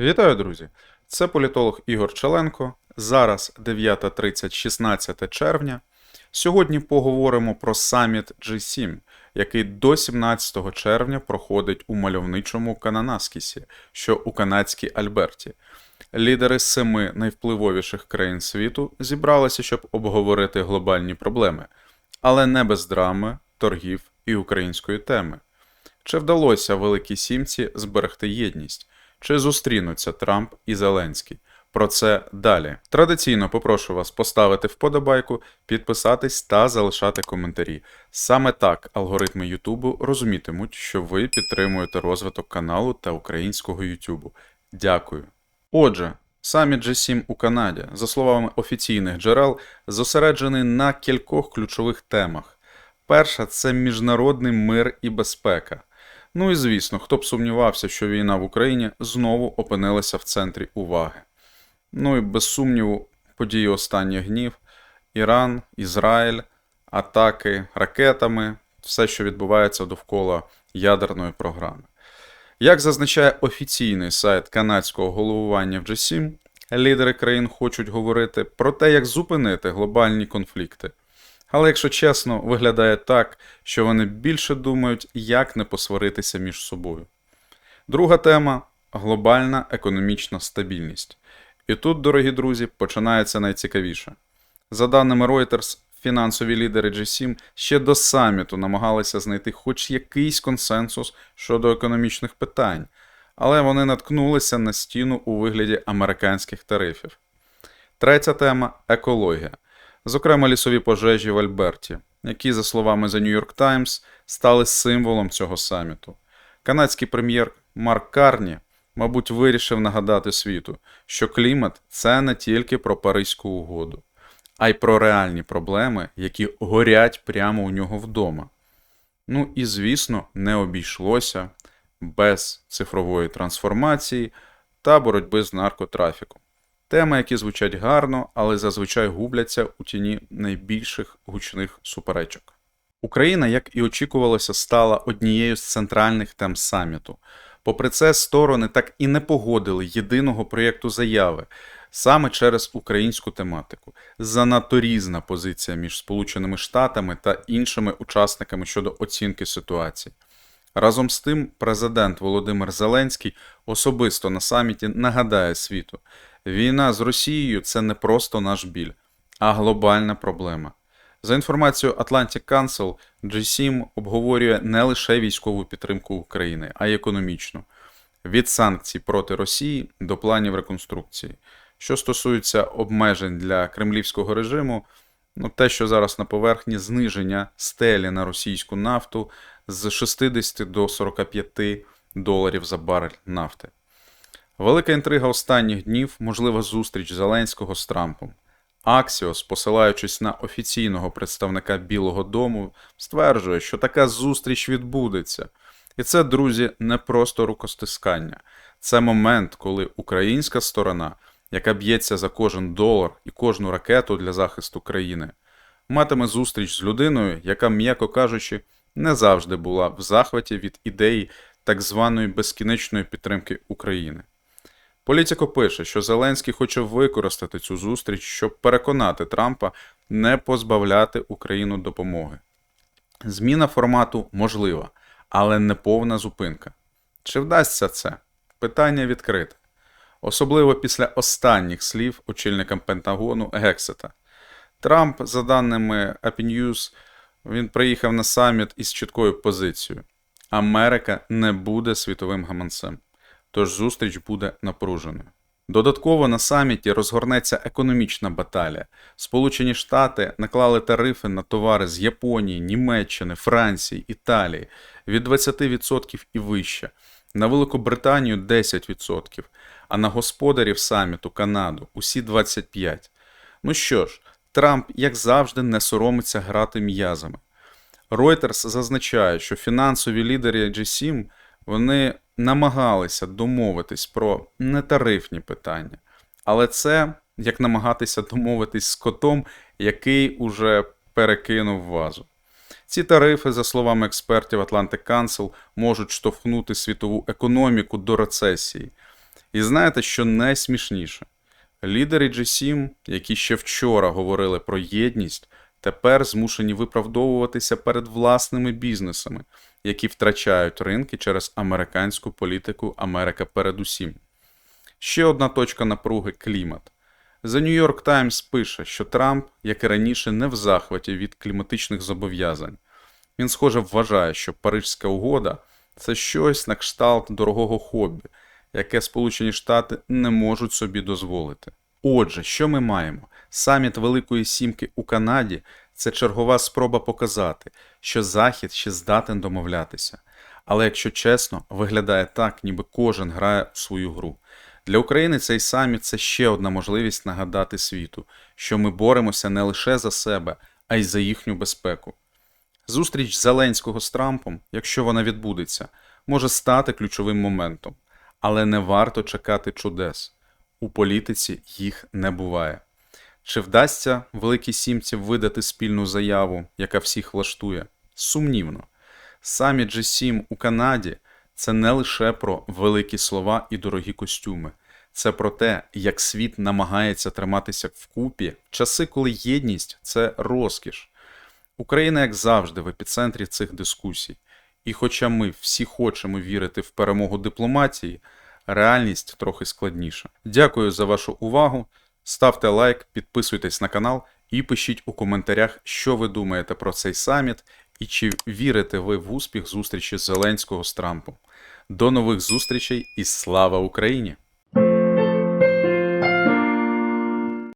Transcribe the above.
Вітаю, друзі! Це політолог Ігор Челенко. Зараз 9.30, 16 червня. Сьогодні поговоримо про саміт G7, який до 17 червня проходить у мальовничому Кананаскісі, що у канадській Альберті. Лідери семи найвпливовіших країн світу зібралися, щоб обговорити глобальні проблеми, але не без драми, торгів і української теми. Чи вдалося Великій Сімці зберегти єдність? Чи зустрінуться Трамп і Зеленський? Про це далі. Традиційно попрошу вас поставити вподобайку, підписатись та залишати коментарі. Саме так алгоритми Ютубу розумітимуть, що ви підтримуєте розвиток каналу та українського Ютубу. Дякую. Отже, саміт G7 у Канаді, за словами офіційних джерел, зосереджений на кількох ключових темах. Перша це міжнародний мир і безпека. Ну і звісно, хто б сумнівався, що війна в Україні знову опинилася в центрі уваги. Ну і без сумніву, події останніх днів: Іран, Ізраїль, атаки ракетами, все, що відбувається довкола ядерної програми. Як зазначає офіційний сайт канадського головування в G7, лідери країн хочуть говорити про те, як зупинити глобальні конфлікти. Але, якщо чесно, виглядає так, що вони більше думають, як не посваритися між собою. Друга тема глобальна економічна стабільність. І тут, дорогі друзі, починається найцікавіше. За даними Reuters, фінансові лідери G7 ще до саміту намагалися знайти хоч якийсь консенсус щодо економічних питань, але вони наткнулися на стіну у вигляді американських тарифів. Третя тема екологія зокрема лісові пожежі в Альберті, які, за словами The New York Times, стали символом цього саміту. Канадський прем'єр Марк Карні, мабуть, вирішив нагадати світу, що клімат це не тільки про Паризьку угоду, а й про реальні проблеми, які горять прямо у нього вдома. Ну і, звісно, не обійшлося без цифрової трансформації та боротьби з наркотрафіком. Теми, які звучать гарно, але зазвичай губляться у тіні найбільших гучних суперечок. Україна, як і очікувалося, стала однією з центральних тем саміту. Попри це, сторони так і не погодили єдиного проєкту заяви саме через українську тематику. Занадто різна позиція між Сполученими Штатами та іншими учасниками щодо оцінки ситуації. Разом з тим, президент Володимир Зеленський особисто на саміті нагадає світу, Війна з Росією це не просто наш біль, а глобальна проблема. За інформацією Atlantic Council, G7 обговорює не лише військову підтримку України, а й економічну. Від санкцій проти Росії до планів реконструкції. Що стосується обмежень для кремлівського режиму, ну те, що зараз на поверхні зниження стелі на російську нафту з 60 до 45 доларів за барель нафти. Велика інтрига останніх днів можлива зустріч Зеленського з Трампом. Аксіос, посилаючись на офіційного представника Білого Дому, стверджує, що така зустріч відбудеться. І це, друзі, не просто рукостискання. Це момент, коли українська сторона, яка б'ється за кожен долар і кожну ракету для захисту країни, матиме зустріч з людиною, яка, м'яко кажучи, не завжди була в захваті від ідеї так званої безкінечної підтримки України. Політико пише, що Зеленський хоче використати цю зустріч, щоб переконати Трампа не позбавляти Україну допомоги. Зміна формату можлива, але не повна зупинка. Чи вдасться це? Питання відкрите. Особливо після останніх слів очільника Пентагону Гексета. Трамп, за даними News, він приїхав на саміт із чіткою позицією: Америка не буде світовим гаманцем тож зустріч буде напруженою. Додатково на саміті розгорнеться економічна баталія. Сполучені Штати наклали тарифи на товари з Японії, Німеччини, Франції, Італії від 20% і вище, на Великобританію 10%, а на господарів саміту Канаду усі 25%. Ну що ж, Трамп, як завжди, не соромиться грати м'язами. Reuters зазначає, що фінансові лідери G7 вони намагалися домовитись про нетарифні питання, але це як намагатися домовитись з котом, який уже перекинув вазу. Ці тарифи, за словами експертів Atlantic Council, можуть штовхнути світову економіку до рецесії. І знаєте, що найсмішніше? Лідери G7, які ще вчора говорили про єдність, тепер змушені виправдовуватися перед власними бізнесами, які втрачають ринки через американську політику Америка передусім. Ще одна точка напруги клімат. The New York Times пише, що Трамп, як і раніше, не в захваті від кліматичних зобов'язань. Він, схоже, вважає, що Парижська угода це щось на кшталт дорогого хобі, яке Сполучені Штати не можуть собі дозволити. Отже, що ми маємо? Саміт Великої Сімки у Канаді це чергова спроба показати, що Захід ще здатен домовлятися. Але якщо чесно, виглядає так, ніби кожен грає у свою гру. Для України цей саміт це ще одна можливість нагадати світу, що ми боремося не лише за себе, а й за їхню безпеку. Зустріч Зеленського з Трампом, якщо вона відбудеться, може стати ключовим моментом, але не варто чекати чудес. У політиці їх не буває. Чи вдасться Великій Сімці видати спільну заяву, яка всіх влаштує? Сумнівно. Саміт G7 у Канаді це не лише про великі слова і дорогі костюми. Це про те, як світ намагається триматися вкупі в часи, коли єдність це розкіш. Україна, як завжди, в епіцентрі цих дискусій. І хоча ми всі хочемо вірити в перемогу дипломатії, реальність трохи складніша. Дякую за вашу увагу. Ставте лайк, підписуйтесь на канал і пишіть у коментарях, що ви думаєте про цей саміт і чи вірите ви в успіх зустрічі Зеленського з Трампом. До нових зустрічей і слава Україні!